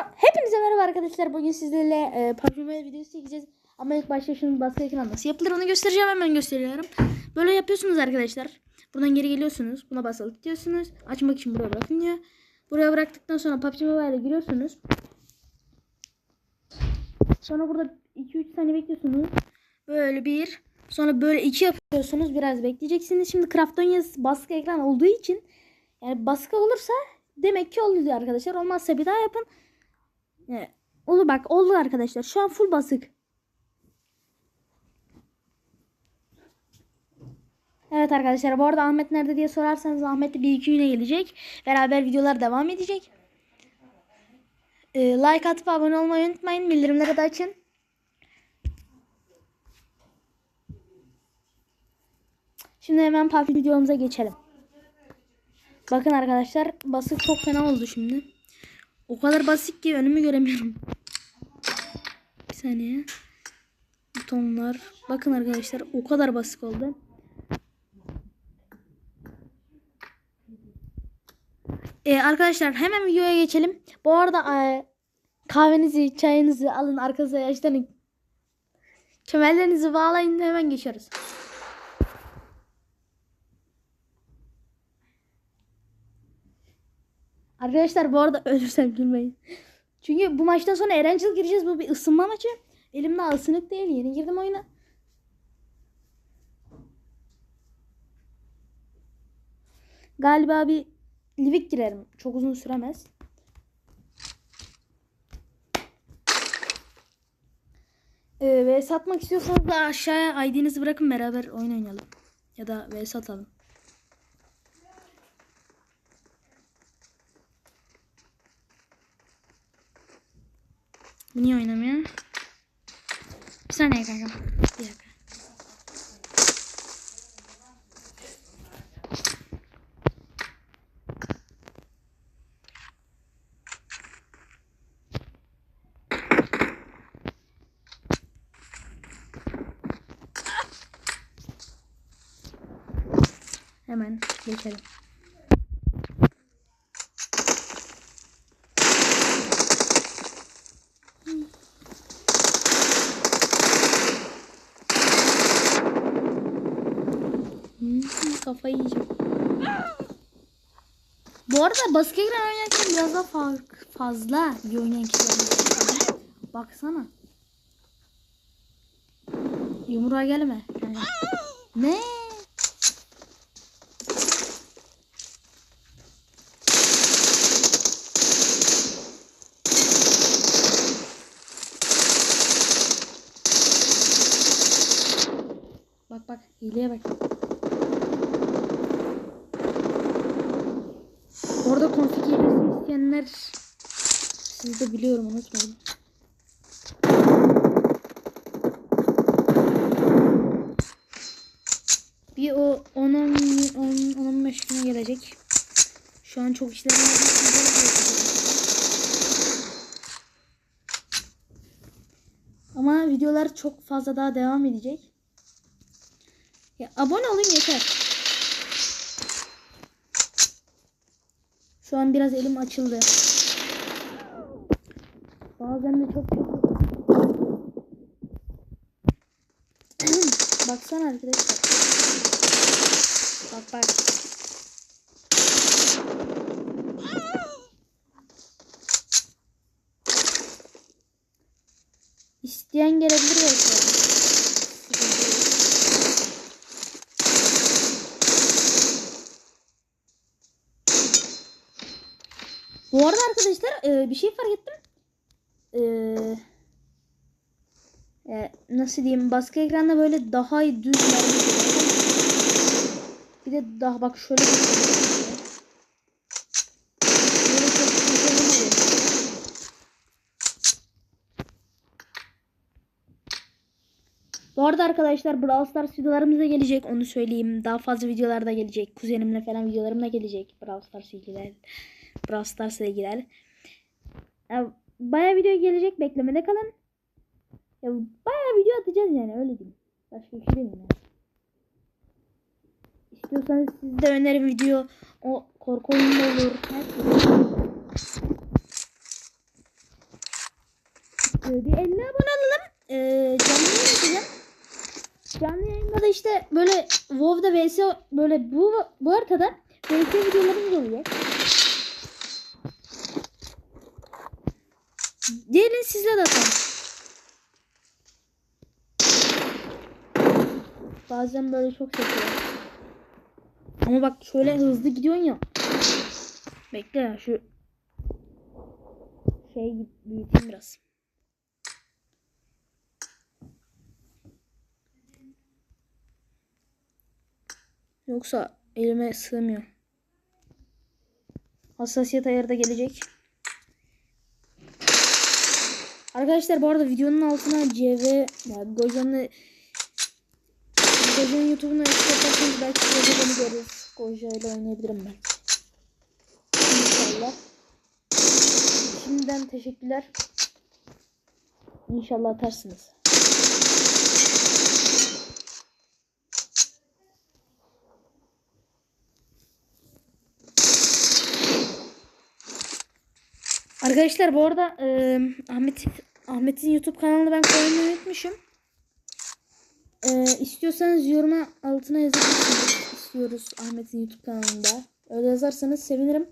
Hepinize merhaba arkadaşlar. Bugün sizlerle e, PUBG Mobile videosu çekeceğiz. Ama ilk başta şunun baskı ekran nasıl yapılır onu göstereceğim. Hemen gösteriyorum. Böyle yapıyorsunuz arkadaşlar. Buradan geri geliyorsunuz. Buna basılı tutuyorsunuz. Açmak için buraya bırakın diyor. Buraya bıraktıktan sonra PUBG Mobile'e giriyorsunuz. Sonra burada 2-3 saniye bekliyorsunuz. Böyle bir. Sonra böyle iki yapıyorsunuz. Biraz bekleyeceksiniz. Şimdi Kraftonya baskı ekran olduğu için yani baskı olursa demek ki oldu diyor arkadaşlar. Olmazsa bir daha yapın. Evet. Olur bak oldu arkadaşlar. Şu an full basık. Evet arkadaşlar bu arada Ahmet nerede diye sorarsanız Ahmet bir iki güne gelecek. Beraber videolar devam edecek. Ee, like atıp abone olmayı unutmayın. Bildirimleri de açın. Şimdi hemen PUBG videomuza geçelim. Bakın arkadaşlar basık çok fena oldu şimdi. O kadar basit ki önümü göremiyorum. Bir saniye. Butonlar. Bakın arkadaşlar o kadar basık oldu. Ee, arkadaşlar hemen videoya geçelim. Bu arada e, kahvenizi, çayınızı alın arkasına yaşlanın. Kemerlerinizi bağlayın hemen geçiyoruz. Arkadaşlar bu arada ölürsem gülmeyin. Çünkü bu maçtan sonra Erencil gireceğiz. Bu bir ısınma maçı. Elim daha ısınık değil. Yeni girdim oyuna. Galiba bir Livik girerim. Çok uzun süremez. Ee, ve satmak istiyorsanız da aşağıya ID'nizi bırakın beraber oyun oynayalım. Ya da ve satalım. Niye oynamıyor? Bir saniye kanka. Bir dakika. Hemen geçelim. Hmm, kafayı yiyeceğim. Bu arada baskı ekran oynarken biraz daha fark fazla bir oynayan kişiler. Baksana. Yumruğa gelme. Yani. Ne? Bak bak hileye bak. Hilesi isteyenler siz de biliyorum unutmayın. Bir o 10-15 güne gelecek. Şu an çok işlerim var. Ama videolar çok fazla daha devam edecek. Ya abone olun yeter. Şu an biraz elim açıldı. Bazen de çok çok Baksana arkadaşlar. Bak bak. İsteyen gelebilir belki. Bu arada arkadaşlar e, bir şey fark ettim. E, e, nasıl diyeyim baskı ekranda böyle daha iyi düz Bir de daha bak şöyle. Bu arada arkadaşlar Brawl Stars videolarımız da gelecek onu söyleyeyim. Daha fazla videolar da gelecek. Kuzenimle falan videolarım da gelecek. Brawl Stars ilgiler. Brawl Stars'la ilgiler. Ya, bayağı video gelecek. Beklemede kalın. Ya, bayağı video atacağız yani öyle diyeyim. Başka bir şey değil yani. İstiyorsanız siz de önerin video. O korku oyunu olur. Her şey. bir 50 abone olalım. E, canlı yayın yapacağım. Canlı yayında da işte böyle WoW'da vs böyle bu bu haritada vs videolarımız oluyor. Gelin sizle de atalım. Bazen böyle çok seviyorum. Ama bak şöyle hızlı gidiyorsun ya. Bekle ya şu şey büyüteyim biraz. Yoksa elime sığmıyor. Hassasiyet ayarı da gelecek. Arkadaşlar bu arada videonun altına CV ya Gojan'ı Gojan'ın YouTube'unu açık yaparsanız belki Goja beni görür. Goja ile oynayabilirim ben. İnşallah. Şimdiden teşekkürler. İnşallah atarsınız. Arkadaşlar bu arada e, Ahmet Ahmet'in YouTube kanalını ben koymayı unutmuşum. E, istiyorsanız yoruma altına yazabilirsiniz. İstiyoruz Ahmet'in YouTube kanalında. Öyle yazarsanız sevinirim.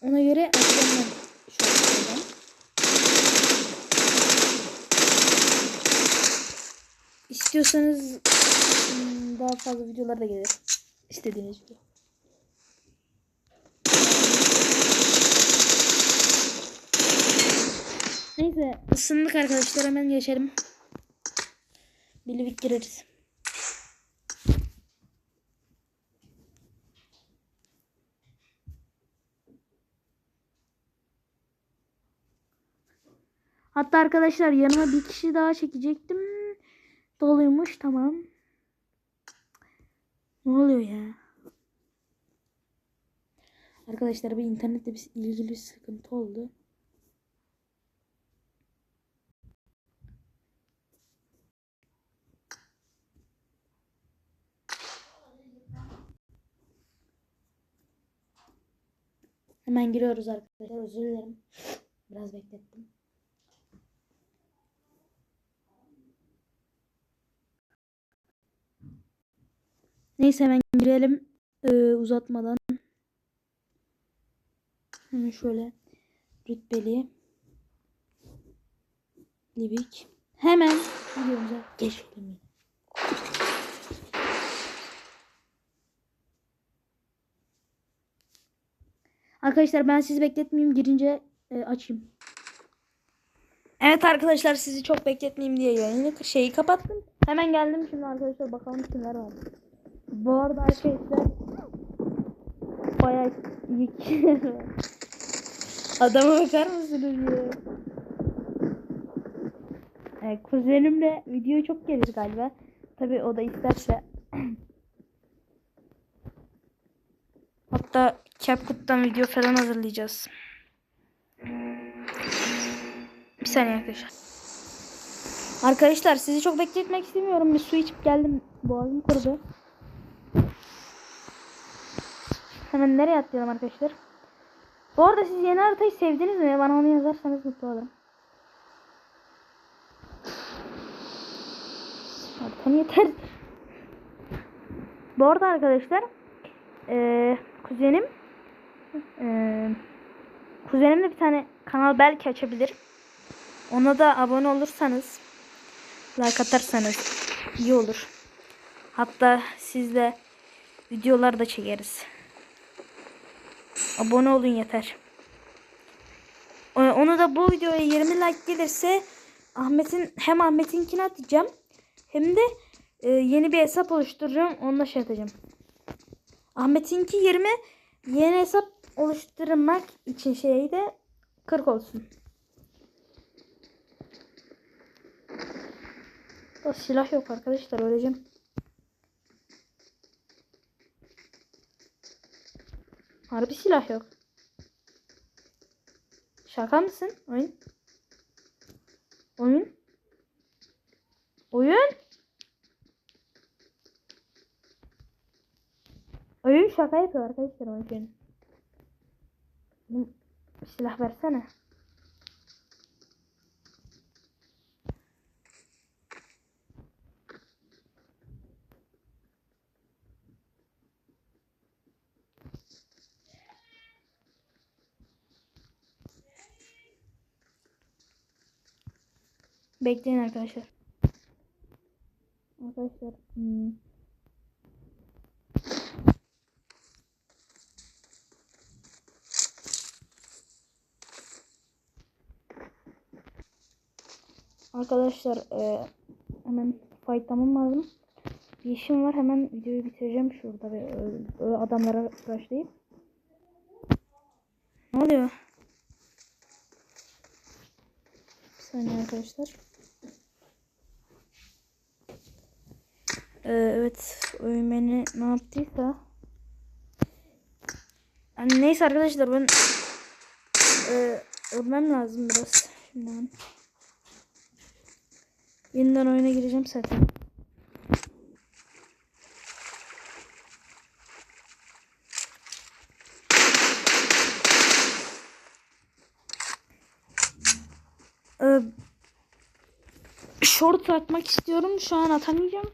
Ona göre şu an. İstiyorsanız hmm, daha fazla videolar da gelir. İstediğiniz gibi. Neyse ısındık arkadaşlar hemen geçelim. Bilivik gireriz. Hatta arkadaşlar yanıma bir kişi daha çekecektim. Doluymuş tamam. Ne oluyor ya? Arkadaşlar bir internette bir ilgili bir sıkıntı oldu. Hemen giriyoruz arkadaşlar. Özür dilerim. Biraz beklettim. Neyse hemen girelim. Ee, uzatmadan. Hemen şöyle rütbeli. Livik. Hemen videomuza geçelim. Arkadaşlar ben sizi bekletmeyeyim. Girince e, açayım. Evet arkadaşlar sizi çok bekletmeyeyim diye yayını şeyi kapattım. Hemen geldim şimdi arkadaşlar bakalım kimler var. Bu arada arkadaşlar bayağı var. Adama bakar mısınız ya? Evet, kuzenimle video çok gelir galiba. Tabi o da isterse. Hatta CapCut'tan video falan hazırlayacağız. Bir saniye arkadaşlar. Arkadaşlar sizi çok bekletmek istemiyorum. Bir su içip geldim. Boğazım kurudu. Hemen nereye atlayalım arkadaşlar? Bu arada siz yeni haritayı sevdiniz mi? Bana onu yazarsanız mutlu olurum. Haritam yeter. Bu arada arkadaşlar ee, kuzenim ee, kuzenim de bir tane kanal belki açabilir. Ona da abone olursanız like atarsanız iyi olur. Hatta sizle videolar da çekeriz. Abone olun yeter. Onu da bu videoya 20 like gelirse Ahmet'in hem Ahmet'inkini atacağım hem de e, yeni bir hesap oluşturacağım. Onunla şey atacağım. Ahmet'inki 20 yeni hesap oluşturmak için şeyi de 40 olsun. O silah yok arkadaşlar öleceğim. Harbi silah yok. Şaka mısın? Oyun. Oyun. Oyun. Oyun şaka yapıyor arkadaşlar oyun. Silah versene. Bekleyin arkadaşlar. Arkadaşlar hmm. Arkadaşlar e, hemen fightlamam lazım. Bir işim var hemen videoyu bitireceğim şurada ve adamlara başlayıp. Ne oluyor? Bir saniye arkadaşlar. Ee, evet beni ne yaptıysa. Yani neyse arkadaşlar ben e, ölmem lazım biraz. Şimdi ben yeniden oyuna gireceğim zaten. Ee, short atmak istiyorum. Şu an atamayacağım.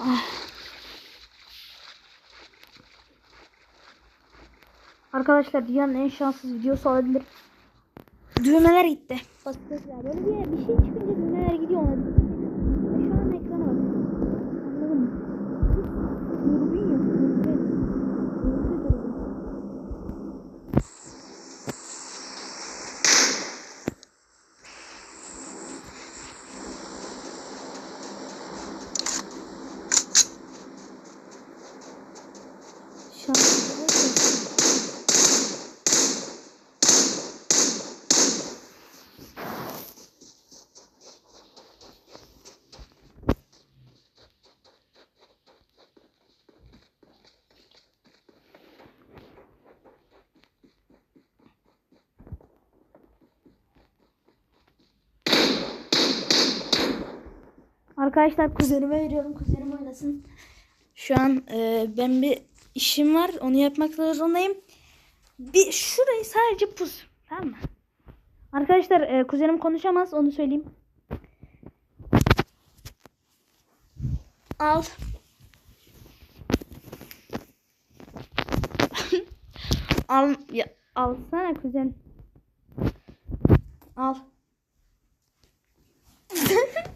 Ah. Arkadaşlar dünyanın en şanssız videosu olabilir. Düğmeler gitti. Basit ya. Böyle bir, bir şey çıkınca 他一定。Arkadaşlar kuzenime veriyorum. Kuzenim oynasın. Şu an e, ben bir işim var. Onu yapmak zorundayım. Bir şurayı sadece pus. Tamam mı? Arkadaşlar e, kuzenim konuşamaz. Onu söyleyeyim. Al. al ya alsana kuzen. Al.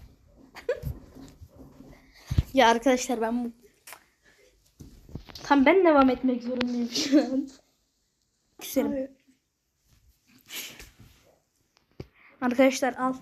Ya arkadaşlar ben bu... Tam ben devam etmek zorundayım şu an. Küserim. Arkadaşlar al.